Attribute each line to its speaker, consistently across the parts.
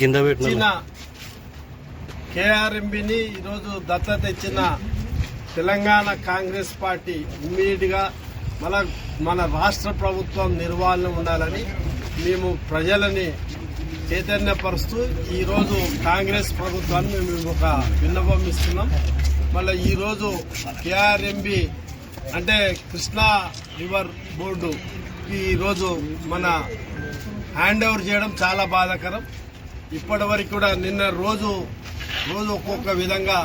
Speaker 1: కింద పెట్టిన
Speaker 2: ఇచ్చిన కేఆర్ఎంబిని ఈరోజు దత్తత ఇచ్చిన తెలంగాణ కాంగ్రెస్ పార్టీ ఇమ్మీడియట్గా మన మన రాష్ట్ర ప్రభుత్వం నిర్వహణ ఉండాలని మేము ప్రజలని చైతన్యపరుస్తూ ఈరోజు కాంగ్రెస్ ప్రభుత్వాన్ని మేము ఒక విన్నపం ఇస్తున్నాం. మళ్ళీ ఈరోజు కేఆర్ఎంబి అంటే కృష్ణా రివర్ బోర్డు ఈరోజు మన హ్యాండ్ ఓవర్ చేయడం చాలా బాధాకరం. ఇప్పటి వరకు కూడా నిన్న రోజు రోజు ఒక్కొక్క విధంగా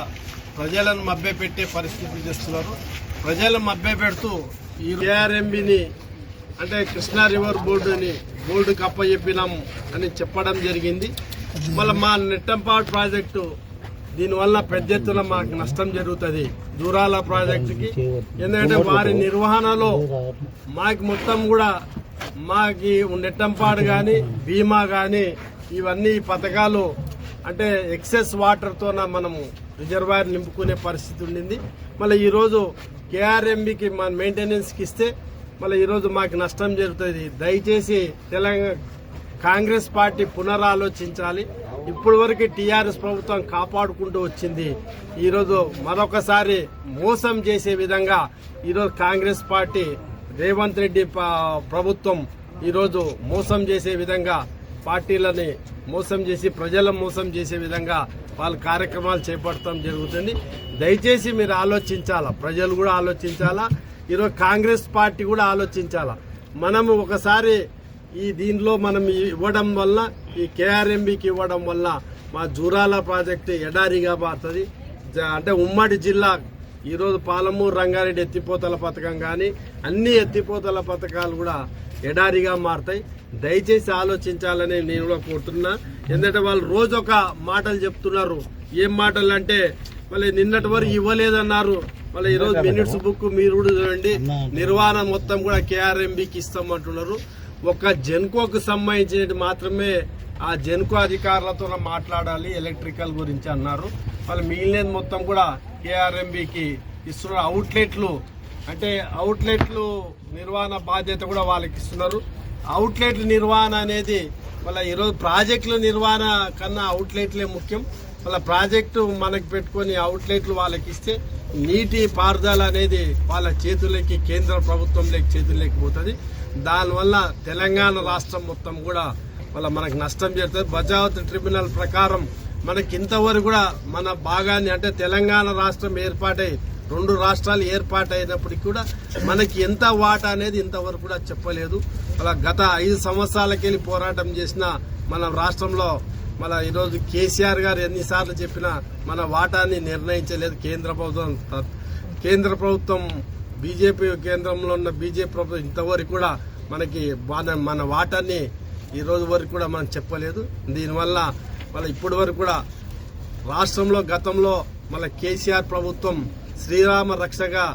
Speaker 2: ప్రజలను మభ్యపెట్టే పరిస్థితి చేస్తున్నారు. ప్రజలను మభ్యపెడుతూ ఈ ఏఆర్ఎంబిని అంటే కృష్ణా రివర్ బోర్డుని బోర్డుకి అప్పచెప్పినాం అని చెప్పడం జరిగింది. మళ్ళీ మా నెట్టంపాడు ప్రాజెక్టు దీనివల్ల పెద్ద ఎత్తున మాకు నష్టం జరుగుతుంది దూరాల ప్రాజెక్టుకి. ఎందుకంటే వారి నిర్వహణలో మాకు మొత్తం కూడా మాకి నెట్టంపాడు కానీ బీమా కానీ ఇవన్నీ పథకాలు అంటే ఎక్సెస్ వాటర్తో మనము రిజర్వాయర్ నింపుకునే పరిస్థితి ఉండింది. మళ్ళీ ఈరోజు కేఆర్ఎంబికి మన మెయింటెనెన్స్కి ఇస్తే మళ్ళీ ఈరోజు మాకు నష్టం జరుగుతుంది. దయచేసి తెలంగాణ కాంగ్రెస్ పార్టీ పునరాలోచించాలి. ఇప్పటి వరకు టీఆర్ఎస్ ప్రభుత్వం కాపాడుకుంటూ వచ్చింది. ఈరోజు మరొకసారి మోసం చేసే విధంగా ఈరోజు కాంగ్రెస్ పార్టీ రేవంత్ రెడ్డి ప- ప్రభుత్వం ఈరోజు మోసం చేసే విధంగా పార్టీలని మోసం చేసి ప్రజలను మోసం చేసే విధంగా వాళ్ళ కార్యక్రమాలు చేపట్టడం జరుగుతుంది. దయచేసి మీరు ఆలోచించాలా? ప్రజలు కూడా ఆలోచించాలా? ఈరోజు కాంగ్రెస్ పార్టీ కూడా ఆలోచించాలా? మనము ఒకసారి ఈ దీనిలో మనం ఇవ్వడం వల్ల ఈ కేఆర్ఎంబికి ఇవ్వడం వల్ల మా జూరాల ప్రాజెక్టు ఎడారిగా మారుతుంది. అంటే ఉమ్మడి జిల్లా ఈరోజు పాలమూరు రంగారెడ్డి ఎత్తిపోతల పథకం కానీ అన్ని ఎత్తిపోతల పథకాలు కూడా ఎడారిగా మారుతాయి. దయచేసి ఆలోచించాలని నేను కూడా కోరుతున్నా. ఎందుకంటే వాళ్ళు రోజు ఒక మాటలు చెప్తున్నారు. ఏం మాటలు అంటే మళ్ళీ నిన్నటి వరకు ఇవ్వలేదన్నారు. మళ్ళీ ఈరోజు మినిట్స్ బుక్ మీరు కూడా చూడండి. నిర్వహణ మొత్తం కూడా కేఆర్ఎంబికి ఇస్తామంటున్నారు. ఒక జెన్కోకు సంబంధించినది మాత్రమే ఆ జెన్కో అధికారులతో మాట్లాడాలి ఎలక్ట్రికల్ గురించి అన్నారు. వాళ్ళు మిగిలినది మొత్తం కూడా కేఆర్ఎంబికి ఇస్తున్నారు. అవుట్లెట్లు అంటే అవుట్లెట్లు నిర్వహణ బాధ్యత కూడా వాళ్ళకి ఇస్తున్నారు. అవుట్లెట్ల నిర్వహణ అనేది వాళ్ళ ఈరోజు ప్రాజెక్టుల నిర్వహణ కన్నా అవుట్లెట్లే ముఖ్యం. వాళ్ళ ప్రాజెక్టు మనకి పెట్టుకొని అవుట్లెట్లు వాళ్ళకి ఇస్తే నీటి పారుదల అనేది వాళ్ళ చేతులకి కేంద్ర ప్రభుత్వంలోకి చేతుల్లోకి పోతుంది. దానివల్ల తెలంగాణ రాష్ట్రం మొత్తం కూడా వాళ్ళ మనకు నష్టం చేస్తుంది బజావత్ ట్రిబ్యునల్ ప్రకారం మనకి ఇంతవరకు కూడా మన భాగాన్ని అంటే తెలంగాణ రాష్ట్రం ఏర్పాటై రెండు రాష్ట్రాలు ఏర్పాటైనప్పటికీ కూడా మనకి ఎంత వాటా అనేది ఇంతవరకు కూడా చెప్పలేదు. అలా గత ఐదు సంవత్సరాలకెళ్ళి పోరాటం చేసిన మన రాష్ట్రంలో మన ఈరోజు కేసీఆర్ గారు ఎన్నిసార్లు చెప్పినా మన వాటాన్ని నిర్ణయించలేదు కేంద్ర ప్రభుత్వం. కేంద్ర ప్రభుత్వం బీజేపీ కేంద్రంలో ఉన్న బీజేపీ ప్రభుత్వం ఇంతవరకు కూడా మనకి మన మన వాటాన్ని ఈ రోజు వరకు కూడా మనం చెప్పలేదు. దీనివల్ల మన ఇప్పటి వరకు కూడా రాష్ట్రంలో గతంలో మన కేసీఆర్ ప్రభుత్వం శ్రీరామ రక్షగా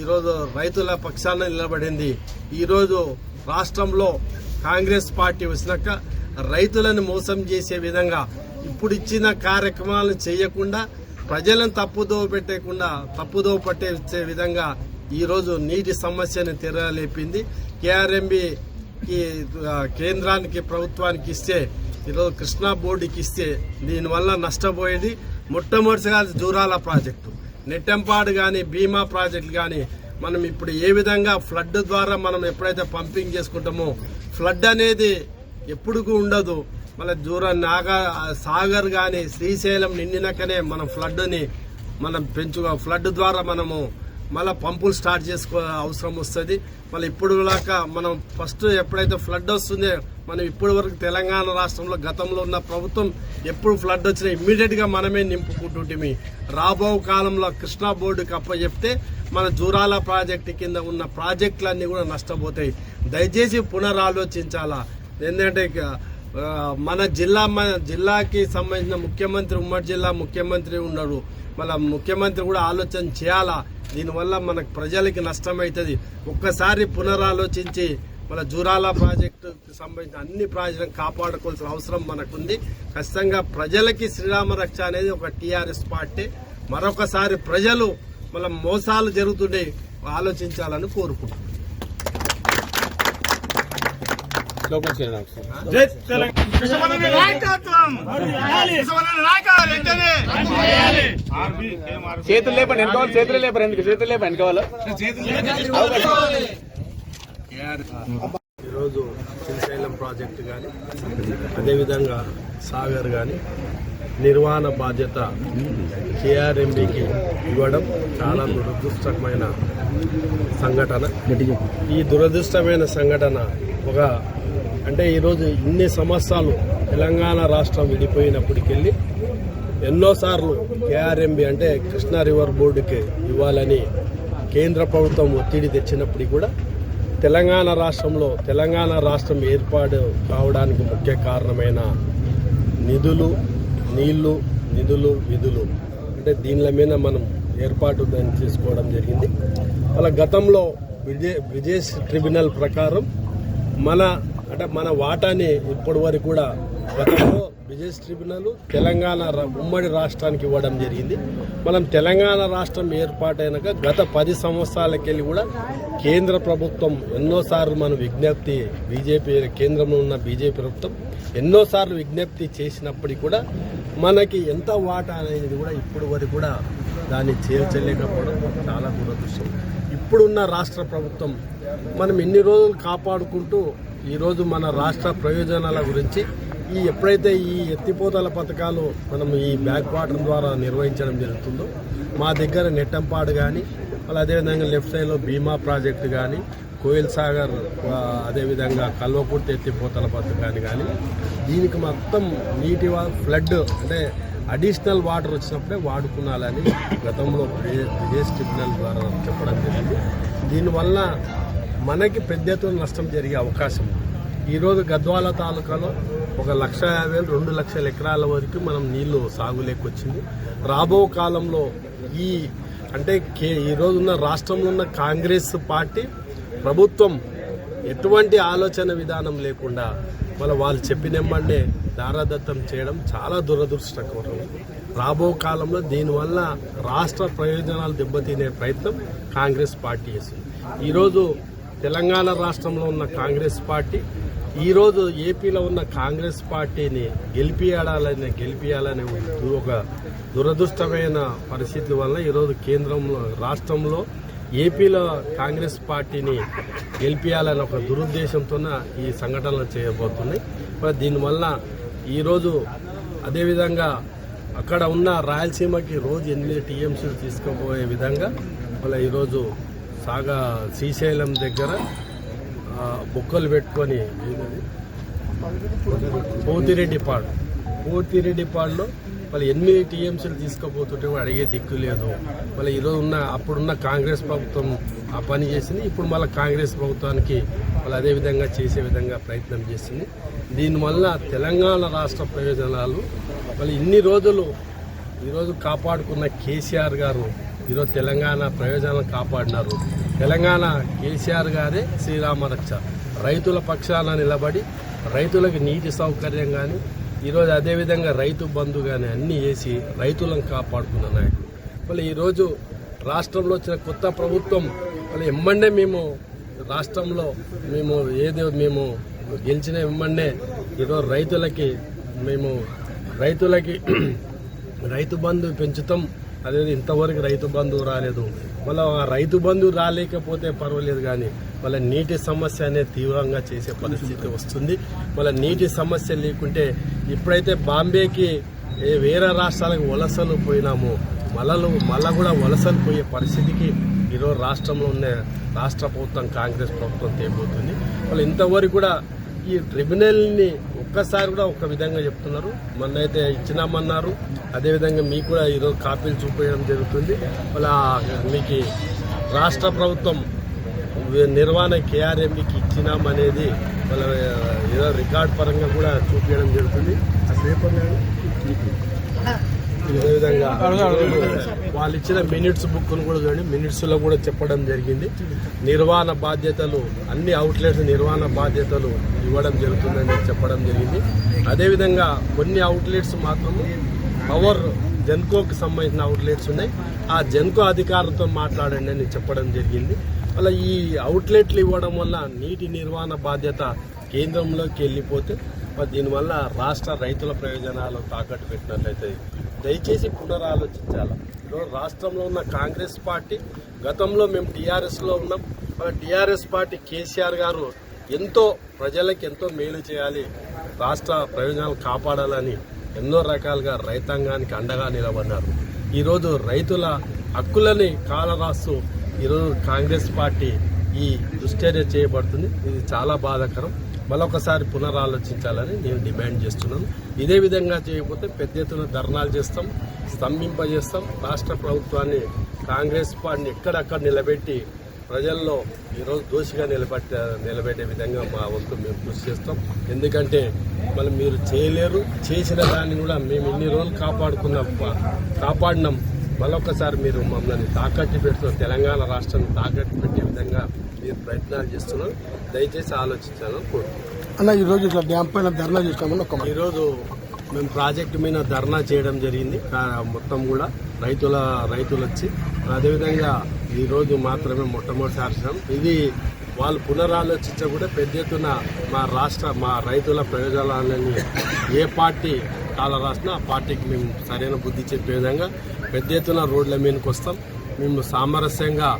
Speaker 2: ఈరోజు రైతుల పక్షాన నిలబడింది. ఈరోజు రాష్ట్రంలో కాంగ్రెస్ పార్టీ వచ్చినాక రైతులను మోసం చేసే విధంగా ఇప్పుడు ఇచ్చిన కార్యక్రమాలను చేయకుండా ప్రజలను తప్పుదోవ పెట్టకుండా తప్పుదోవ పట్టే విధంగా ఈరోజు నీటి సమస్యను తెరలేపింది. కేఆర్ఎంబి కేంద్రానికి ప్రభుత్వానికి ఇస్తే ఈరోజు కృష్ణా బోర్డుకి ఇస్తే దీనివల్ల నష్టపోయేది మొట్టమొదటిగా జూరాల ప్రాజెక్టు. నెట్టెంపాడు కానీ బీమా ప్రాజెక్టులు కానీ మనం ఇప్పుడు ఏ విధంగా ఫ్లడ్ ద్వారా మనం ఎప్పుడైతే పంపింగ్ చేసుకుంటామో ఫ్లడ్ అనేది ఎప్పుడు ఉండదు. మళ్ళీ దూరం నాగా సాగర్ కానీ శ్రీశైలం నిండినాకనే మనం ఫ్లడ్ని మనం పెంచుకో ఫ్లడ్ ద్వారా మనము మళ్ళీ పంపులు స్టార్ట్ చేసుకో అవసరం వస్తుంది. మళ్ళీ ఇప్పుడు లాగా మనం ఫస్ట్ ఎప్పుడైతే ఫ్లడ్ వస్తుందో మనం ఇప్పటి వరకు తెలంగాణ రాష్ట్రంలో గతంలో ఉన్న ప్రభుత్వం ఎప్పుడు ఫ్లడ్ వచ్చినా ఇమ్మీడియట్గా మనమే నింపుకుంటుంటిమి. రాబో కాలంలో కృష్ణా బోర్డుకి అప్పచెప్తే మన జూరాల ప్రాజెక్టు కింద ఉన్న ప్రాజెక్టులన్నీ కూడా నష్టపోతాయి. దయచేసి పునరాలోచించాలా. ఎందుకంటే మన జిల్లా మన జిల్లాకి సంబంధించిన ముఖ్యమంత్రి ఉమ్మడి జిల్లా ముఖ్యమంత్రి ఉన్నారు మళ్ళీ ముఖ్యమంత్రి కూడా ఆలోచన చేయాలా? దీనివల్ల మనకు ప్రజలకి నష్టం అవుతుంది ఒక్కసారి పునరాలోచించి మన జూరాల ప్రాజెక్టుకి సంబంధించిన అన్ని ప్రాజెక్టులను కాపాడుకోవాల్సిన అవసరం మనకుంది. ఖచ్చితంగా ప్రజలకి శ్రీరామ రక్ష అనేది ఒక టీఆర్ఎస్ పార్టీ. మరొకసారి ప్రజలు మన మోసాలు జరుగుతుండే ఆలోచించాలని కోరుకుంటున్నాను.
Speaker 1: చేతులు లేపండి ఎంత కావాలి చేతులు లేపరు ఎందుకు? చేతులు లేపండి ఎంత కావాలో?
Speaker 2: ఈరోజు శ్రీశైలం ప్రాజెక్టు కానీ అదేవిధంగా సాగర్ కానీ నిర్వహణ బాధ్యత కేఆర్ఎంబికి ఇవ్వడం చాలా దురదృష్టకమైన సంఘటన. ఈ దురదృష్టమైన సంఘటన ఒక అంటే ఈరోజు ఇన్ని సంవత్సరాలు తెలంగాణ రాష్ట్రం విడిపోయినప్పటికెళ్ళి ఎన్నోసార్లు కేఆర్ఎంబి అంటే కృష్ణా రివర్ బోర్డుకి ఇవ్వాలని కేంద్ర ప్రభుత్వం ఒత్తిడి తెచ్చినప్పటికీ కూడా తెలంగాణ రాష్ట్రంలో తెలంగాణ రాష్ట్రం ఏర్పాటు కావడానికి ముఖ్య కారణమైన నిధులు నీళ్ళు నిధులు విధులు అంటే దీనిల మీద మనం ఏర్పాటు దాన్ని చేసుకోవడం జరిగింది. అలా గతంలో విజయ్ విజేష్ ట్రిబ్యునల్ ప్రకారం మన అంటే మన వాటాని ఇప్పటి వరకు కూడా గతంలో విజయ్ ట్రిబ్యునల్ తెలంగాణ ఉమ్మడి రాష్ట్రానికి ఇవ్వడం జరిగింది. మనం తెలంగాణ రాష్ట్రం ఏర్పాటైనాక గత పది సంవత్సరాలకెళ్ళి కూడా కేంద్ర ప్రభుత్వం ఎన్నోసార్లు మన విజ్ఞప్తి బీజేపీ కేంద్రంలో ఉన్న బీజేపీ ప్రభుత్వం ఎన్నోసార్లు విజ్ఞప్తి చేసినప్పటికీ కూడా మనకి ఎంత వాటా అనేది కూడా ఇప్పుడు వరకు కూడా దాన్ని చేర్చలేకపోవడం చాలా దురదృష్టం. ఇప్పుడున్న రాష్ట్ర ప్రభుత్వం మనం ఎన్ని రోజులు కాపాడుకుంటూ ఈరోజు మన రాష్ట్ర ప్రయోజనాల గురించి ఈ ఎప్పుడైతే ఈ ఎత్తిపోతల పథకాలు మనం ఈ బ్యాక్ వాటర్ ద్వారా నిర్వహించడం జరుగుతుందో మా దగ్గర నెట్టంపాడు కానీ మళ్ళీ అదేవిధంగా లెఫ్ట్ సైడ్లో బీమా ప్రాజెక్టు కానీ కోయిల్ సాగర్ అదేవిధంగా కల్వకుర్తి ఎత్తిపోతల పథకాన్ని కానీ దీనికి మొత్తం నీటి ఫ్లడ్ అంటే అడిషనల్ వాటర్ వచ్చినప్పుడే వాడుకునాలని గతంలో విజయ- ట్రిబ్యునల్ ద్వారా చెప్పడం జరిగింది. దీనివల్ల మనకి పెద్ద ఎత్తున నష్టం జరిగే అవకాశం ఉంది. ఈరోజు గద్వాల తాలూకాలో ఒక లక్ష యాభై రెండు లక్షల ఎకరాల వరకు మనం నీళ్ళు సాగులేకొచ్చింది. రాబో కాలంలో ఈ అంటే కే ఈరోజున్న రాష్ట్రంలో ఉన్న కాంగ్రెస్ పార్టీ ప్రభుత్వం ఎటువంటి ఆలోచన విధానం లేకుండా మళ్ళీ వాళ్ళు చెప్పినెమ్మండే దారాదత్తం చేయడం చాలా దురదృష్టకరం. రాబో కాలంలో దీనివల్ల రాష్ట్ర ప్రయోజనాలు దెబ్బతినే ప్రయత్నం కాంగ్రెస్ పార్టీ చేస్తుంది ఈరోజు తెలంగాణ రాష్ట్రంలో ఉన్న కాంగ్రెస్ పార్టీ ఈరోజు ఏపీలో ఉన్న కాంగ్రెస్ పార్టీని గెలిపియాడాలని గెలిపియాలనే ఒక దురదృష్టమైన పరిస్థితుల వల్ల ఈరోజు కేంద్రంలో రాష్ట్రంలో ఏపీలో కాంగ్రెస్ పార్టీని గెలిపించాలన్న ఒక దురుద్దేశంతో ఈ సంఘటనలు చేయబోతున్నాయి. మరి దీనివల్ల ఈరోజు అదేవిధంగా అక్కడ ఉన్న రాయలసీమకి రోజు ఎనిమిది టీఎంసీలు తీసుకుపోయే విధంగా మళ్ళీ ఈరోజు సాగా శ్రీశైలం దగ్గర బుక్కలు బొక్కలు పెట్టుకొని పోతిరెడ్డిపాడు పోతిరెడ్డిపాడులో మళ్ళీ ఎనిమిది టీఎంసీలు తీసుకుపోతుంటే అడిగే దిక్కు లేదు. మళ్ళీ ఈరోజు ఉన్న అప్పుడున్న కాంగ్రెస్ ప్రభుత్వం ఆ పని చేసింది ఇప్పుడు మళ్ళీ కాంగ్రెస్ ప్రభుత్వానికి వాళ్ళు అదే విధంగా చేసే విధంగా ప్రయత్నం చేసింది. దీనివల్ల తెలంగాణ రాష్ట్ర ప్రయోజనాలు మళ్ళీ ఇన్ని రోజులు ఈరోజు కాపాడుకున్న కేసీఆర్ గారు ఈరోజు తెలంగాణ ప్రయోజనాలు కాపాడినారు. తెలంగాణ కేసీఆర్ గారే శ్రీరామ రక్ష. రైతుల పక్షాన నిలబడి రైతులకు నీటి సౌకర్యం కానీ ఈరోజు అదేవిధంగా రైతు బంధు కానీ అన్నీ వేసి రైతులను కాపాడుకున్న నాయకుడు. మళ్ళీ ఈరోజు రాష్ట్రంలో వచ్చిన కొత్త ప్రభుత్వం మళ్ళీ ఎమ్మండే మేము రాష్ట్రంలో మేము ఏదో మేము గెలిచిన ఎమ్మండే. ఈరోజు రైతులకి మేము రైతులకి రైతు బంధు పెంచుతాం. అదే ఇంతవరకు రైతు బంధు రాలేదు. మళ్ళీ ఆ రైతు బంధు రాలేకపోతే పర్వాలేదు కానీ మళ్ళీ నీటి సమస్య అనేది తీవ్రంగా చేసే పరిస్థితి వస్తుంది. మళ్ళీ నీటి సమస్య లేకుంటే ఇప్పుడైతే బాంబేకి ఏ వేరే రాష్ట్రాలకు వలసలు పోయినాము. మళ్ళీ మళ్ళా కూడా వలసలు పోయే పరిస్థితికి ఈరోజు రాష్ట్రంలో ఉన్న రాష్ట్ర ప్రభుత్వం కాంగ్రెస్ ప్రభుత్వం తేబోతుంది. వాళ్ళు ఇంతవరకు కూడా ఈ ట్రిబ్యునల్ని ఒక్కసారి కూడా ఒక విధంగా చెప్తున్నారు. మొన్నైతే ఇచ్చినామన్నారు. అదేవిధంగా మీకు కూడా ఈరోజు కాపీలు చూపించడం జరుగుతుంది. మళ్ళీ మీకు రాష్ట్ర ప్రభుత్వం నిర్వహణ కేఆర్ఎంకి ఇచ్చినామనేది వాళ్ళ ఏదో రికార్డ్ పరంగా కూడా చూపించడం జరుగుతుంది. ఆ పేపర్ అదేవిధంగా వాళ్ళు ఇచ్చిన మినిట్స్ బుక్ కూడా చూడండి. మినిట్స్లో కూడా చెప్పడం జరిగింది. నిర్వహణ బాధ్యతలు అన్ని అవుట్లెట్స్ నిర్వహణ బాధ్యతలు ఇవ్వడం జరుగుతుందని చెప్పడం జరిగింది. అదేవిధంగా కొన్ని అవుట్లెట్స్ మాత్రము పవర్ జెన్కోకి సంబంధించిన అవుట్లెట్స్ ఉన్నాయి. ఆ జెన్కో అధికారులతో మాట్లాడండి అని చెప్పడం జరిగింది. అలా ఈ అవుట్లెట్లు ఇవ్వడం వల్ల నీటి నిర్వహణ బాధ్యత కేంద్రంలోకి వెళ్ళిపోతే దీనివల్ల రాష్ట్ర రైతుల ప్రయోజనాలు తాకట్టు పెట్టినట్లయితే దయచేసి పునరాలోచించాలి? ఈరోజు రాష్ట్రంలో ఉన్న కాంగ్రెస్ పార్టీ గతంలో మేము టీఆర్ఎస్లో ఉన్నాం. మన టీఆర్ఎస్ పార్టీ కేసీఆర్ గారు ఎంతో ప్రజలకు ఎంతో మేలు చేయాలి రాష్ట్ర ప్రయోజనాలు కాపాడాలని ఎన్నో రకాలుగా రైతాంగానికి అండగా నిలబడ్డారు. ఈరోజు రైతుల హక్కులని కాలరాస్తూ ఈరోజు కాంగ్రెస్ పార్టీ ఈ దుశ్చర్య చేయబడుతుంది. ఇది చాలా బాధాకరం. మరొకసారి పునరాలోచించాలని నేను డిమాండ్ చేస్తున్నాను. ఇదే విధంగా చేయకపోతే పెద్ద ఎత్తున ధర్నాలు చేస్తాం స్తంభింపజేస్తాం. రాష్ట్ర ప్రభుత్వాన్ని కాంగ్రెస్ పార్టీని ఎక్కడక్కడ నిలబెట్టి ప్రజల్లో ఈరోజు దోషిగా నిలబెట్ట నిలబెట్టే విధంగా మా వంతు మేము కృషి చేస్తాం. ఎందుకంటే మళ్ళీ మీరు చేయలేరు చేసిన దాన్ని కూడా మేము ఇన్ని రోజులు కాపాడుకున్నాం కాపాడినాం. మరొకసారి మీరు మమ్మల్ని తాకట్టు పెడుతున్న తెలంగాణ రాష్ట్రాన్ని తాకట్టు పెట్టే విధంగా మీరు ప్రయత్నాలు చేస్తున్నారు దయచేసి ఆలోచించాలని కోరుకుంటున్నాను
Speaker 3: అన్న ఈ రోజు ఇట్లా డ్యామ్ పైన ధర్నా చేసినామని ఒక.
Speaker 2: ఈరోజు మేము ప్రాజెక్టు మీద ధర్నా చేయడం జరిగింది మొత్తం కూడా రైతుల రైతులు వచ్చి అదేవిధంగా ఈ రోజు మాత్రమే మొట్టమొదటిసారి. ఇది వాళ్ళు పునరాలోచించ కూడా పెద్ద ఎత్తున మా రాష్ట్ర మా రైతుల ప్రయోజనాలని ఏ పార్టీ కాల రాసిన ఆ పార్టీకి మేము సరైన బుద్ధి చెప్పే విధంగా పెద్ద ఎత్తున రోడ్ల మీదకి వస్తాం. మేము సామరస్యంగా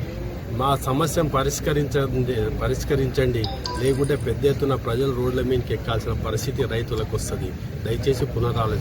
Speaker 2: మా సమస్యను పరిష్కరించండి పరిష్కరించండి. లేకుంటే పెద్ద ఎత్తున ప్రజలు రోడ్ల మీదకి ఎక్కాల్సిన పరిస్థితి రైతులకు వస్తుంది. దయచేసి పునరాలోచన